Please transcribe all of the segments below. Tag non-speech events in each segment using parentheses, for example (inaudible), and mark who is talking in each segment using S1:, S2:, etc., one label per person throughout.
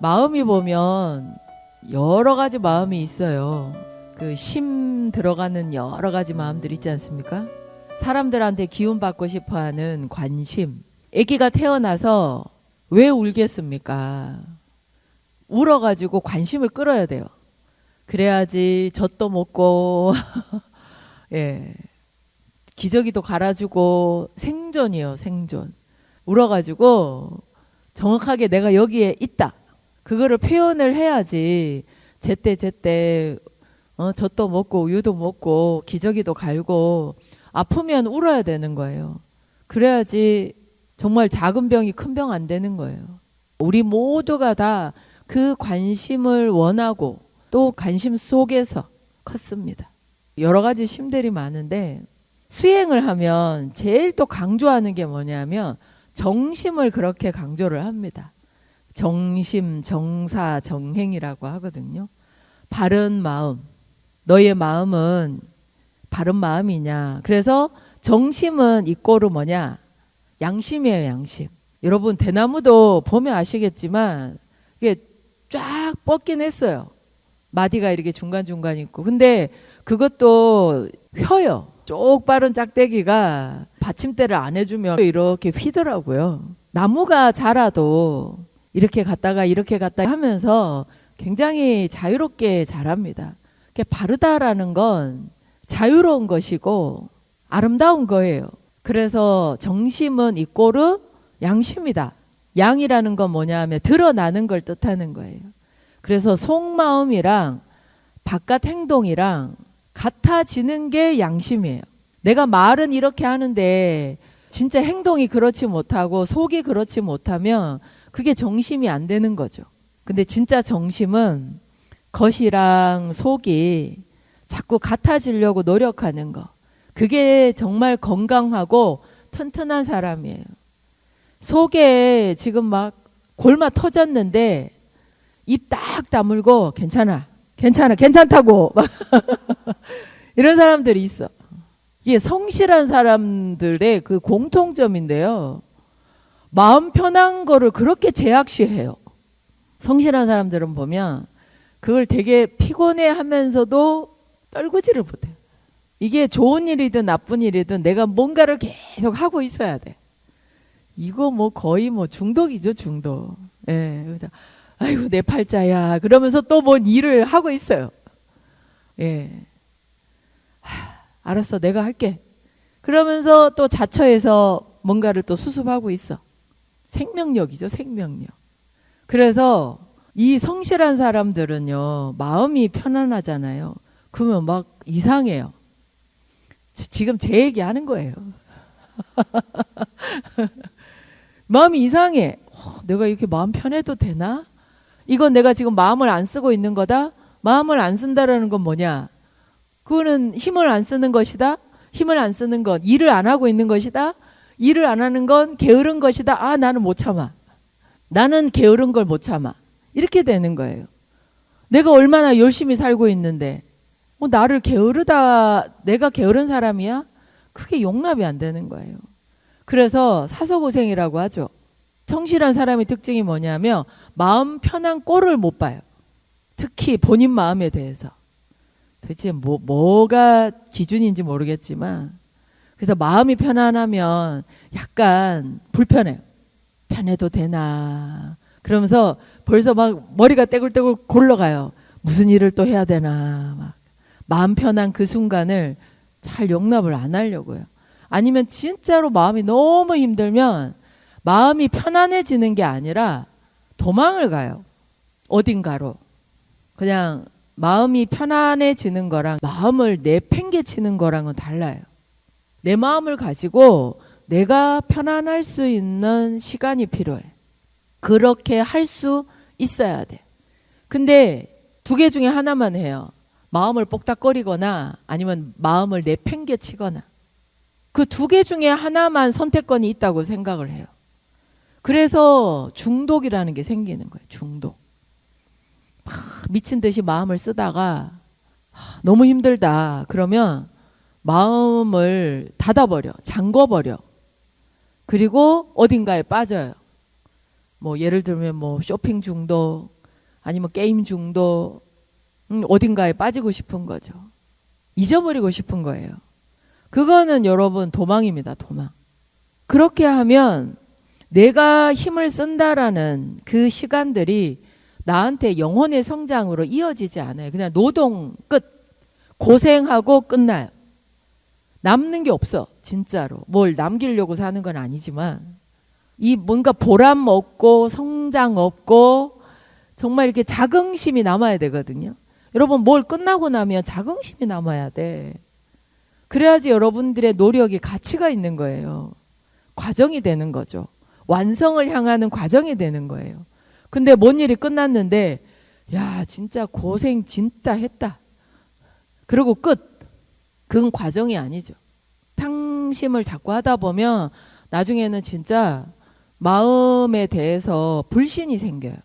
S1: 마음이 보면 여러 가지 마음이 있어요. 그 심 들어가는 여러 가지 마음들 있지 않습니까? 사람들한테 기운 받고 싶어 하는 관심. 아기가 태어나서 왜 울겠습니까? 울어가지고 관심을 끌어야 돼요. 그래야지 젖도 먹고, (laughs) 예. 기저귀도 갈아주고 생존이에요, 생존. 울어가지고 정확하게 내가 여기에 있다. 그거를 표현을 해야지 제때 제때 어, 젖도 먹고 우유도 먹고 기저귀도 갈고 아프면 울어야 되는 거예요. 그래야지 정말 작은 병이 큰 병 안 되는 거예요. 우리 모두가 다 그 관심을 원하고 또 관심 속에서 컸습니다. 여러 가지 심들이 많은데 수행을 하면 제일 또 강조하는 게 뭐냐면 정심을 그렇게 강조를 합니다. 정심, 정사, 정행이라고 하거든요. 바른 마음. 너의 마음은 바른 마음이냐. 그래서 정심은 이꼬르 뭐냐? 양심이에요, 양심. 여러분, 대나무도 보면 아시겠지만 이게 쫙 뻗긴 했어요. 마디가 이렇게 중간중간 있고. 근데 그것도 휘어요. 쪽 빠른 짝대기가 받침대를 안 해주면 이렇게 휘더라고요. 나무가 자라도 이렇게 갔다가 이렇게 갔다 하면서 굉장히 자유롭게 자랍니다. 바르다라는 건 자유로운 것이고 아름다운 거예요. 그래서 정심은 이꼬르 양심이다. 양이라는 건 뭐냐 하면 드러나는 걸 뜻하는 거예요. 그래서 속마음이랑 바깥 행동이랑 같아지는 게 양심이에요. 내가 말은 이렇게 하는데 진짜 행동이 그렇지 못하고 속이 그렇지 못하면 그게 정심이 안 되는 거죠. 근데 진짜 정심은 겉이랑 속이 자꾸 같아지려고 노력하는 거. 그게 정말 건강하고 튼튼한 사람이에요. 속에 지금 막 골마 터졌는데 입 딱 다물고 괜찮아. 괜찮아. 괜찮다고. (laughs) 이런 사람들이 있어. 이게 성실한 사람들의 그 공통점인데요. 마음 편한 거를 그렇게 제약시해요. 성실한 사람들은 보면 그걸 되게 피곤해 하면서도 떨구지를 못해요. 이게 좋은 일이든 나쁜 일이든 내가 뭔가를 계속 하고 있어야 돼. 이거 뭐 거의 뭐 중독이죠, 중독. 예. 그래서 아이고, 내 팔자야. 그러면서 또 뭔 일을 하고 있어요. 예. 하, 알았어, 내가 할게. 그러면서 또 자처해서 뭔가를 또 수습하고 있어. 생명력이죠, 생명력. 그래서 이 성실한 사람들은요, 마음이 편안하잖아요. 그러면 막 이상해요. 지- 지금 제 얘기 하는 거예요. (laughs) 마음이 이상해. 어, 내가 이렇게 마음 편해도 되나? 이건 내가 지금 마음을 안 쓰고 있는 거다? 마음을 안 쓴다라는 건 뭐냐? 그거는 힘을 안 쓰는 것이다? 힘을 안 쓰는 것, 일을 안 하고 있는 것이다? 일을 안 하는 건 게으른 것이다? 아, 나는 못 참아. 나는 게으른 걸 못 참아. 이렇게 되는 거예요. 내가 얼마나 열심히 살고 있는데, 뭐 나를 게으르다, 내가 게으른 사람이야? 그게 용납이 안 되는 거예요. 그래서 사서고생이라고 하죠. 성실한 사람의 특징이 뭐냐면 마음 편한 꼴을 못 봐요. 특히 본인 마음에 대해서. 도대체 뭐, 뭐가 기준인지 모르겠지만 그래서 마음이 편안하면 약간 불편해요. 편해도 되나. 그러면서 벌써 막 머리가 떼굴떼굴 굴러가요. 무슨 일을 또 해야 되나. 막 마음 편한 그 순간을 잘 용납을 안 하려고요. 아니면 진짜로 마음이 너무 힘들면 마음이 편안해지는 게 아니라 도망을 가요. 어딘가로. 그냥 마음이 편안해지는 거랑 마음을 내팽개치는 거랑은 달라요. 내 마음을 가지고 내가 편안할 수 있는 시간이 필요해. 그렇게 할 수 있어야 돼. 근데 두 개 중에 하나만 해요. 마음을 뽁닥거리거나 아니면 마음을 내팽개치거나. 그 두 개 중에 하나만 선택권이 있다고 생각을 해요. 그래서 중독이라는 게 생기는 거예요. 중독. 막 미친 듯이 마음을 쓰다가 하, 너무 힘들다. 그러면 마음을 닫아버려. 잠궈버려. 그리고 어딘가에 빠져요. 뭐 예를 들면 뭐 쇼핑 중독 아니면 게임 중독 음, 어딘가에 빠지고 싶은 거죠. 잊어버리고 싶은 거예요. 그거는 여러분 도망입니다. 도망. 그렇게 하면 내가 힘을 쓴다라는 그 시간들이 나한테 영혼의 성장으로 이어지지 않아요. 그냥 노동 끝. 고생하고 끝나요. 남는 게 없어. 진짜로. 뭘 남기려고 사는 건 아니지만 이 뭔가 보람 없고 성장 없고 정말 이렇게 자긍심이 남아야 되거든요. 여러분 뭘 끝나고 나면 자긍심이 남아야 돼. 그래야지 여러분들의 노력이 가치가 있는 거예요. 과정이 되는 거죠. 완성을 향하는 과정이 되는 거예요. 근데 뭔 일이 끝났는데 야 진짜 고생 진짜 했다. 그리고 끝. 그건 과정이 아니죠. 탕심을 자꾸 하다 보면 나중에는 진짜 마음에 대해서 불신이 생겨요.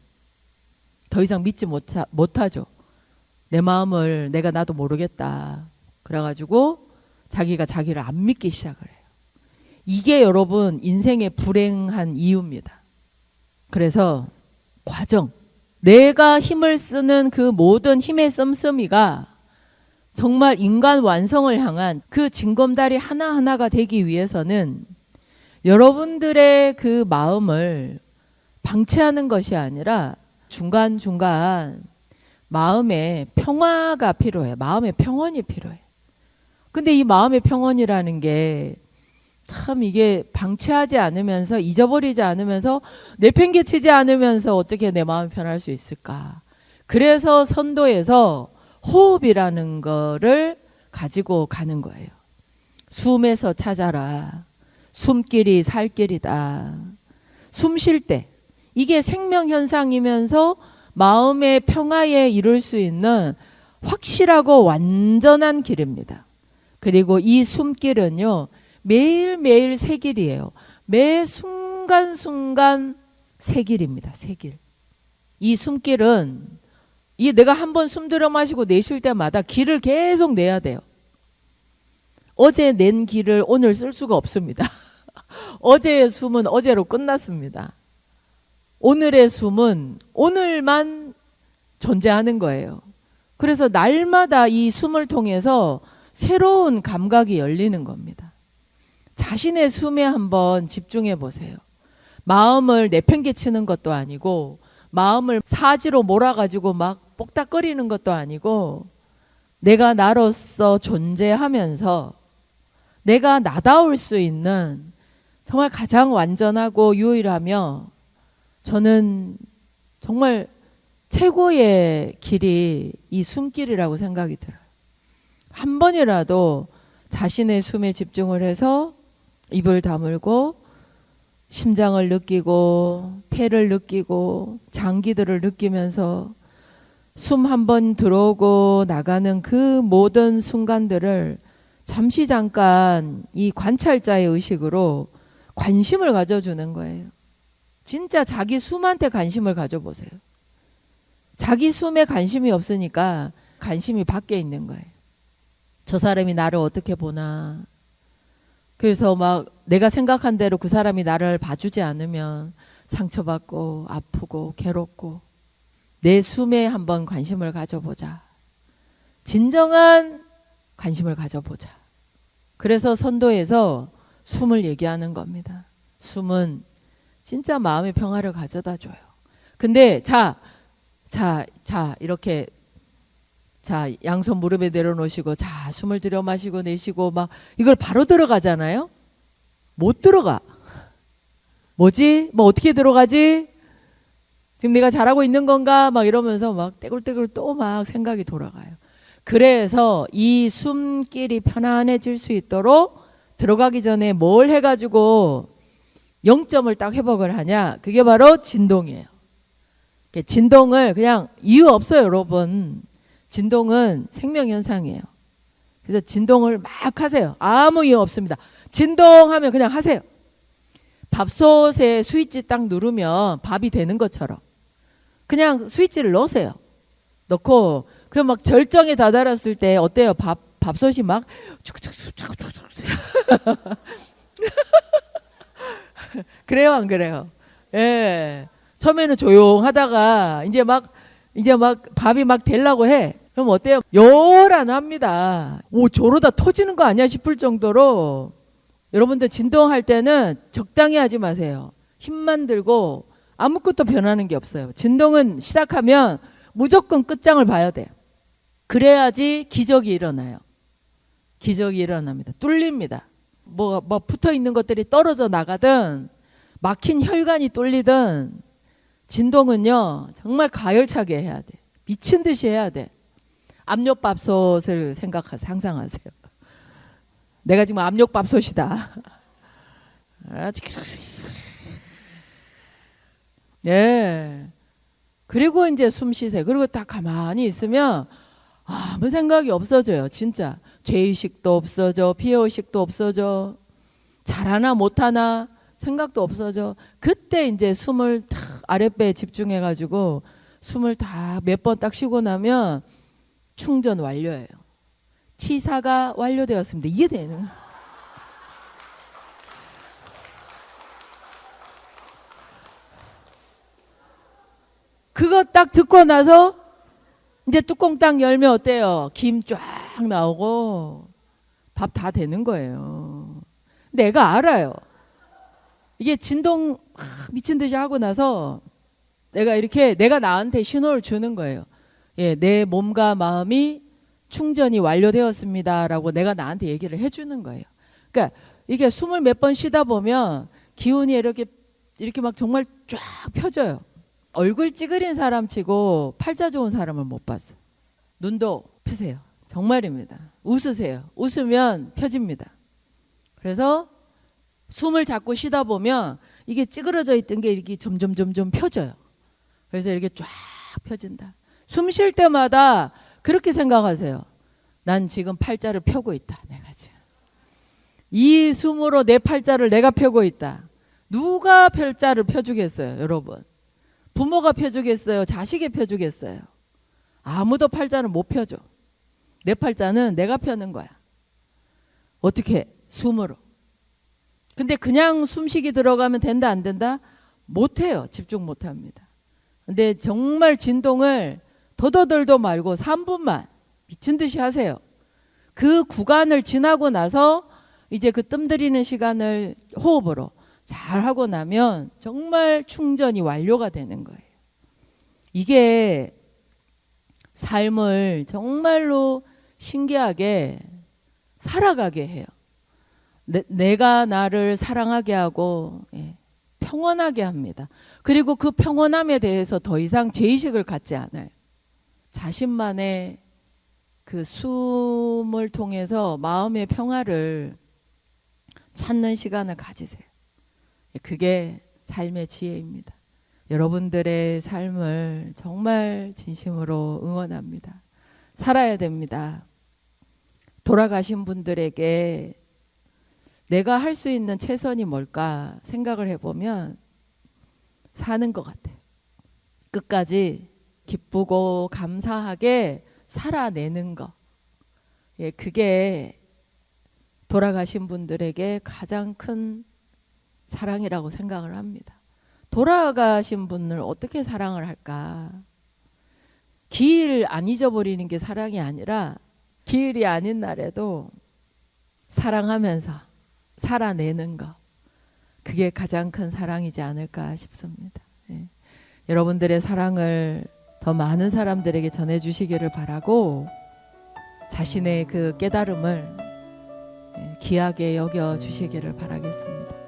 S1: 더 이상 믿지 못하, 못하죠. 내 마음을 내가 나도 모르겠다. 그래가지고 자기가 자기를 안 믿기 시작을 해요. 이게 여러분 인생의 불행한 이유입니다. 그래서 과정. 내가 힘을 쓰는 그 모든 힘의 씀씀이가 정말 인간 완성을 향한 그 징검다리 하나하나가 되기 위해서는 여러분들의 그 마음을 방치하는 것이 아니라 중간중간 마음에 평화가 필요해. 마음의 평온이 필요해. 근데 이 마음의 평온이라는 게 참 이게 방치하지 않으면서 잊어버리지 않으면서 내팽개치지 않으면서 어떻게 내 마음이 편할 수 있을까? 그래서 선도에서 호흡이라는 거를 가지고 가는 거예요. 숨에서 찾아라. 숨길이 살 길이다. 숨 쉴 때. 이게 생명 현상이면서 마음의 평화에 이룰 수 있는 확실하고 완전한 길입니다. 그리고 이 숨길은요, 매일매일 새 길이에요. 매 순간순간 새 길입니다. 새 길. 이 숨길은 이 내가 한 번 숨 들여 마시고 내쉴 때마다 길을 계속 내야 돼요. 어제 낸 길을 오늘 쓸 수가 없습니다. (laughs) 어제의 숨은 어제로 끝났습니다. 오늘의 숨은 오늘만 존재하는 거예요. 그래서 날마다 이 숨을 통해서 새로운 감각이 열리는 겁니다. 자신의 숨에 한번 집중해 보세요. 마음을 내팽개치는 것도 아니고 마음을 사지로 몰아가지고 막 뽁닥거리는 것도 아니고 내가 나로서 존재하면서 내가 나다울 수 있는 정말 가장 완전하고 유일하며 저는 정말 최고의 길이 이 숨길이라고 생각이 들어요. 한 번이라도 자신의 숨에 집중을 해서 입을 다물고 심장을 느끼고 폐를 느끼고 장기들을 느끼면서 숨 한 번 들어오고 나가는 그 모든 순간들을 잠시 잠깐 이 관찰자의 의식으로 관심을 가져주는 거예요. 진짜 자기 숨한테 관심을 가져보세요. 자기 숨에 관심이 없으니까 관심이 밖에 있는 거예요. 저 사람이 나를 어떻게 보나. 그래서 막 내가 생각한 대로 그 사람이 나를 봐주지 않으면 상처받고 아프고 괴롭고 내 숨에 한번 관심을 가져보자. 진정한 관심을 가져보자. 그래서 선도에서 숨을 얘기하는 겁니다. 숨은 진짜 마음의 평화를 가져다 줘요. 근데 자, 자, 자, 이렇게 자, 양손 무릎에 내려놓으시고 자, 숨을 들여 마시고 내쉬고 막 이걸 바로 들어가잖아요. 못 들어가. 뭐지? 뭐 어떻게 들어가지? 지금 내가 잘하고 있는 건가? 막 이러면서 막 떼굴떼굴 또 막 생각이 돌아가요. 그래서 이 숨길이 편안해질 수 있도록 들어가기 전에 뭘 해가지고 0점을 딱 회복을 하냐? 그게 바로 진동이에요. 진동을 그냥 이유 없어요, 여러분. 진동은 생명 현상이에요. 그래서 진동을 막 하세요. 아무 이유 없습니다. 진동하면 그냥 하세요. 밥솥에 스위치 딱 누르면 밥이 되는 것처럼 그냥 스위치를 넣으세요. 넣고 그냥 막 절정에 다다랐을 때 어때요? 밥 밥솥이 막 (laughs) 그래요, 안 그래요? 예. 처음에는 조용하다가 이제 막 이제 막 밥이 막 되려고 해. 그럼 어때요? 요란합니다. 오 저러다 터지는 거 아니야 싶을 정도로 여러분들 진동할 때는 적당히 하지 마세요. 힘만 들고 아무것도 변하는 게 없어요. 진동은 시작하면 무조건 끝장을 봐야 돼요. 그래야지 기적이 일어나요. 기적이 일어납니다. 뚫립니다. 뭐, 뭐 붙어 있는 것들이 떨어져 나가든 막힌 혈관이 뚫리든 진동은요 정말 가열차게 해야 돼. 미친 듯이 해야 돼. 압력밥솥을 생각하 상상하세요. 내가 지금 압력밥솥이다. (laughs) 아, 예. 그리고 이제 숨 쉬세요. 그리고 딱 가만히 있으면 아무 생각이 없어져요. 진짜 죄의식도 없어져, 피해의식도 없어져, 잘하나 못하나 생각도 없어져. 그때 이제 숨을 탁 아랫배에 집중해가지고 숨을 다 몇 번 딱 쉬고 나면 충전 완료예요. 치사가 완료되었습니다. 이해되는? 그거 딱 듣고 나서 이제 뚜껑 딱 열면 어때요? 김 쫙 나오고 밥 다 되는 거예요. 내가 알아요. 이게 진동 막 미친 듯이 하고 나서 내가 이렇게 내가 나한테 신호를 주는 거예요. 예, 내 몸과 마음이 충전이 완료되었습니다라고 내가 나한테 얘기를 해주는 거예요. 그러니까 이게 숨을 몇 번 쉬다 보면 기운이 이렇게 이렇게 막 정말 쫙 펴져요. 얼굴 찌그린 사람 치고 팔자 좋은 사람을 못 봤어. 눈도 펴세요. 정말입니다. 웃으세요. 웃으면 펴집니다. 그래서 숨을 자꾸 쉬다 보면 이게 찌그러져 있던 게 이렇게 점점 점점 펴져요. 그래서 이렇게 쫙 펴진다. 숨 쉴 때마다 그렇게 생각하세요. 난 지금 팔자를 펴고 있다. 내가 지금. 이 숨으로 내 팔자를 내가 펴고 있다. 누가 팔자를 펴주겠어요, 여러분? 부모가 펴주겠어요? 자식이 펴주겠어요? 아무도 팔자는 못 펴줘. 내 팔자는 내가 펴는 거야. 어떻게? 숨으로. 근데 그냥 숨쉬기 들어가면 된다 안 된다? 못 해요. 집중 못 합니다. 근데 정말 진동을 더더덜도 말고 3분만 미친 듯이 하세요. 그 구간을 지나고 나서 이제 그 뜸들이는 시간을 호흡으로 잘 하고 나면 정말 충전이 완료가 되는 거예요. 이게 삶을 정말로 신기하게 살아가게 해요. 내, 가 나를 사랑하게 하고 예, 평온하게 합니다. 그리고 그 평온함에 대해서 더 이상 죄의식을 갖지 않아요. 자신만의 그 숨을 통해서 마음의 평화를 찾는 시간을 가지세요. 그게 삶의 지혜입니다. 여러분들의 삶을 정말 진심으로 응원합니다. 살아야 됩니다. 돌아가신 분들에게 내가 할 수 있는 최선이 뭘까 생각을 해보면 사는 것 같아요. 끝까지 기쁘고 감사하게 살아내는 거. 예, 그게 돌아가신 분들에게 가장 큰 사랑이라고 생각을 합니다. 돌아가신 분을 어떻게 사랑을 할까? 길안 잊어버리는 게 사랑이 아니라 길이 아닌 날에도 사랑하면서 살아내는 것. 그게 가장 큰 사랑이지 않을까 싶습니다. 예. 여러분들의 사랑을 더 많은 사람들에게 전해주시기를 바라고 자신의 그 깨달음을 예, 귀하게 여겨 주시기를 바라겠습니다.